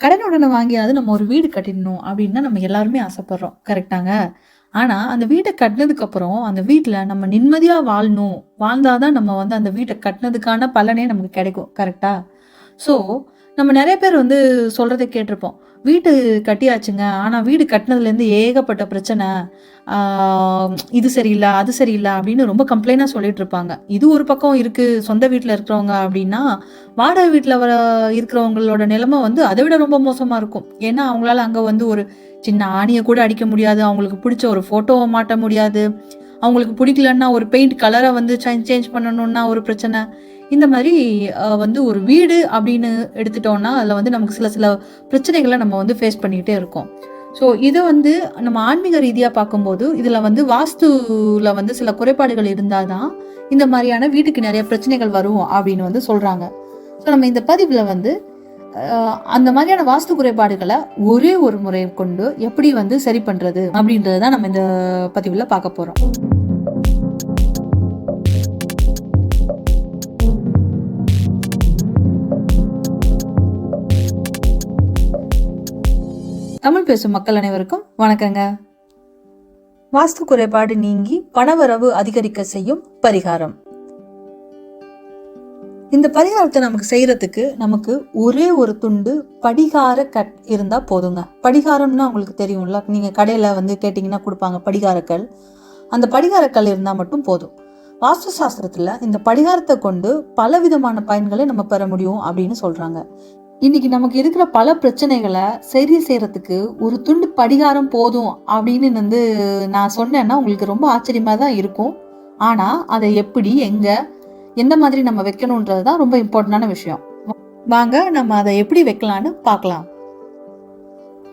கடன் உடனே வாங்கியாவது நம்ம ஒரு வீடு கட்டிடணும் அப்படின்னு நம்ம எல்லாருமே ஆசைப்படுறோம். கரெக்டாங்க ஆனா அந்த வீட்டை கட்டினதுக்கப்புறம் அந்த வீட்டில் நம்ம நிம்மதியா வாழணும். வாழ்ந்தாதான் நம்ம வந்து அந்த வீட்டை கட்டினதுக்கான பலனே நமக்கு கிடைக்கும். கரெக்டா ஸோ நம்ம நிறைய பேர் வந்து சொல்கிறத கேட்டிருப்போம். வீட்டு கட்டியாச்சுங்க. ஆனால் வீடு கட்டினதுலேருந்து ஏகப்பட்ட பிரச்சனை. இது சரியில்லை அது சரியில்லை அப்படின்னு ரொம்ப கம்ப்ளைண்டாக சொல்லிட்டு இருப்பாங்க. இது ஒரு பக்கம் இருக்குது சொந்த வீட்டில் இருக்கிறவங்க அப்படின்னா வாடகை வீட்டில் வர இருக்கிறவங்களோட நிலைமை வந்து அதை விட ரொம்ப மோசமாக இருக்கும். ஏன்னா அவங்களால அங்கே வந்து ஒரு சின்ன ஆணியை கூட அடிக்க முடியாது. அவங்களுக்கு பிடிச்ச ஒரு ஃபோட்டோவை மாட்ட முடியாது. அவங்களுக்கு பிடிக்கலன்னா ஒரு பெயிண்ட் கலரை வந்து சேஞ்ச் பண்ணணும்னா ஒரு பிரச்சனை. இந்த மாதிரி வந்து ஒரு வீடு அப்படின்னு எடுத்துட்டோம்னா அதில் வந்து நமக்கு சில சில பிரச்சனைகளை நம்ம வந்து ஃபேஸ் பண்ணிக்கிட்டே இருக்கோம். ஸோ இதை வந்து நம்ம ஆன்மீக ரீதியாக பார்க்கும்போது இதில் வந்து வாஸ்துவில் வந்து சில குறைபாடுகள் இருந்தால் தான் இந்த மாதிரியான வீட்டுக்கு நிறைய பிரச்சனைகள் வரும் அப்படின்னு வந்து சொல்கிறாங்க ஸோ நம்ம இந்த பதிவில் வந்து அந்த மாதிரியான வாஸ்து குறைபாடுகளை ஒரே ஒரு முறை கொண்டு எப்படி வந்து சரி பண்ணுறது அப்படின்றத தான் நம்ம இந்த பதிவில் பார்க்க போகிறோம் தமிழ் பேசும் மக்கள் அனைவருக்கும் வணக்கங்க. வாஸ்து குறைபாடு நீங்கி பணவரவு அதிகரிக்க செய்யும் பரிகாரம். இந்த பரிகாரத்தை நமக்கு செய்யறதுக்கு நமக்கு ஒரே ஒரு துண்டு படிகார கட் இருந்தா போதுங்க. படிகாரம்னா உங்களுக்கு தெரியும்ல நீங்க கடையில வந்து கேட்டீங்கன்னா கொடுப்பாங்க படிகாரக்கல். அந்த படிகாரக்கல் இருந்தா மட்டும் போதும். வாஸ்து சாஸ்திரத்துல இந்த படிகாரத்தை கொண்டு பல விதமான பயன்களை நம்ம பெற முடியும் அப்படின்னு சொல்றாங்க. இன்னைக்கு நமக்கு இருக்கிற பல பிரச்சனைகளை சரி செய்யறதுக்கு ஒரு துண்டு படிகாரம் போதும் அப்படின்னு வந்து நான் சொன்னேன்னா உங்களுக்கு ரொம்ப ஆச்சரியமா தான் இருக்கும். ஆனா அதை எப்படி எங்க எந்த மாதிரி நம்ம வைக்கணுன்றது தான் ரொம்ப இம்பார்ட்டண்டான விஷயம். வாங்க நம்ம அதை எப்படி வைக்கலான்னு பார்க்கலாம்.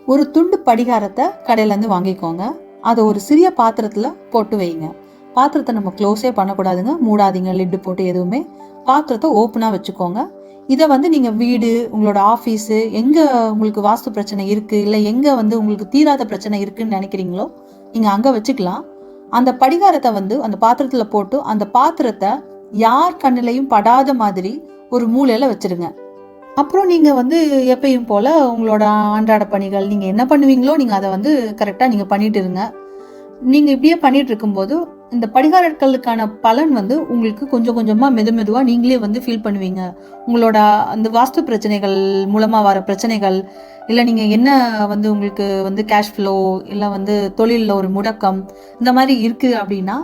ஒரு துண்டு படிகாரத்தை கடையிலேருந்து வாங்கிக்கோங்க. அதை ஒரு சிறிய பாத்திரத்தில் போட்டு வைங்க. பாத்திரத்தை நம்ம க்ளோஸே பண்ணக்கூடாதுங்க. மூடாதீங்க லிட்டு போட்டு எதுவுமே. பாத்திரத்தை ஓப்பனாக வச்சுக்கோங்க. இதை வந்து நீங்கள் வீடு உங்களோட ஆஃபீஸு எங்கே உங்களுக்கு வாஸ்து பிரச்சனை இருக்குது இல்லை எங்கே வந்து உங்களுக்கு தீராத பிரச்சனை இருக்குதுன்னு நினைக்கிறீங்களோ நீங்கள் அங்கே வச்சுக்கலாம். அந்த படிகாரத்தை வந்து அந்த பாத்திரத்தில் போட்டு அந்த பாத்திரத்தை யார் கண்ணிலையும் படாத மாதிரி ஒரு மூலையில் வச்சுருங்க. அப்புறம் நீங்கள் வந்து எப்பயும் போல் உங்களோட அன்றாட பணிகள் நீங்கள் என்ன பண்ணுவீங்களோ நீங்கள் அதை வந்து கரெக்டாக நீங்கள் பண்ணிட்டு இருங்க. நீங்கள் இப்படியே பண்ணிட்டு இருக்கும்போது இந்த படிகாரர்களுக்கான பலன் வந்து உங்களுக்கு கொஞ்சம் கொஞ்சமா மெது மெதுவா நீங்களே வந்து ஃபீல் பண்ணுவீங்க. உங்களோட அந்த வாஸ்து பிரச்சனைகள் மூலமா வர பிரச்சனைகள் இல்லை நீங்க என்ன வந்து உங்களுக்கு வந்து கேஷ் ஃப்ளோ இல்லை வந்து தொழிலில் ஒரு முடக்கம் இந்த மாதிரி இருக்கு அப்படின்னா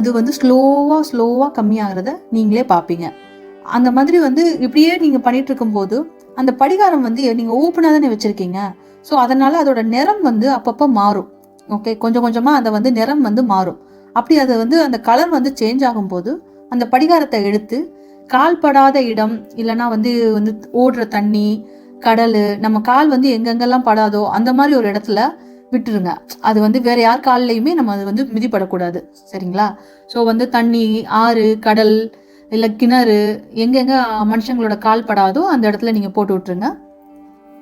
அது வந்து ஸ்லோவா ஸ்லோவா கம்மியாகிறத நீங்களே பார்ப்பீங்க அந்த மாதிரி வந்து இப்படியே நீங்க பண்ணிட்டு இருக்கும்போது அந்த படிகாரம் வந்து நீங்க ஓப்பனாக தானே வச்சிருக்கீங்க. ஸோ அதனால அதோட நிறம் வந்து அப்பப்போ மாறும். ஓகே கொஞ்சம் கொஞ்சமா அதை வந்து நிறம் வந்து மாறும். அப்படி அது வந்து அந்த கலர் வந்து சேஞ்ச் ஆகும்போது அந்த படிகாரத்தை எடுத்து கால் படாத இடம் இல்லைன்னா வந்து வந்து ஓடுற தண்ணி கடல் நம்ம கால் வந்து எங்கெங்கெல்லாம் படாதோ அந்த மாதிரி ஒரு இடத்துல விட்டுருங்க. அது வந்து வேற யார் கால்லையுமே நம்ம அது வந்து மிதிப்படக்கூடாது. சரிங்களா? ஸோ வந்து தண்ணி ஆறு கடல் இல்லை கிணறு எங்கெங்க மனுஷங்களோட கால் படாதோ அந்த இடத்துல நீங்கள் போட்டு விட்டுருங்க.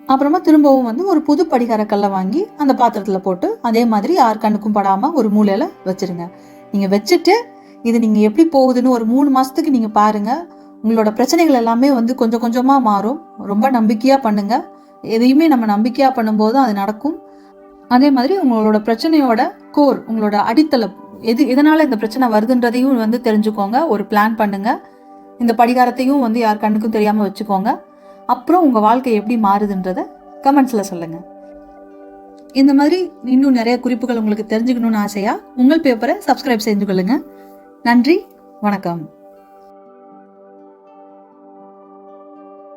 அப்புறமா திரும்பவும் வந்து ஒரு புது படிகாரக்கல்லை வாங்கி அந்த பாத்திரத்துல போட்டு அதே மாதிரி யார் கண்ணுக்கும் படாம ஒரு மூலையில வச்சிருங்க. நீங்க வச்சுட்டு இது நீங்க எப்படி போகுதுன்னு ஒரு மூணு மாசத்துக்கு நீங்க பாருங்க. உங்களோட பிரச்சனைகள் எல்லாமே வந்து கொஞ்சம் கொஞ்சமா மாறும். ரொம்ப நம்பிக்கையா பண்ணுங்க. எதையுமே நம்ம நம்பிக்கையா பண்ணும்போது அது நடக்கும். அதே மாதிரி உங்களோட பிரச்சனையோட கோர் உங்களோட அடித்தளம் எது எதனால இந்த பிரச்சனை வருதுன்றதையும் வந்து தெரிஞ்சுக்கோங்க. ஒரு பிளான் பண்ணுங்க. இந்த படிகாரத்தையும் வந்து யார் கண்ணுக்கும் தெரியாம வச்சுக்கோங்க. அப்புறம் உங்கள் வாழ்க்கை எப்படி மாறுதுன்றத கமெண்ட்ஸில் சொல்லுங்கள் இந்த மாதிரி இன்னும் நிறைய குறிப்புகள் உங்களுக்கு தெரிஞ்சுக்கணும்னு ஆசையா உங்கள் பேப்பரை சப்ஸ்கிரைப் செஞ்சு கொள்ளுங்க. நன்றி வணக்கம்.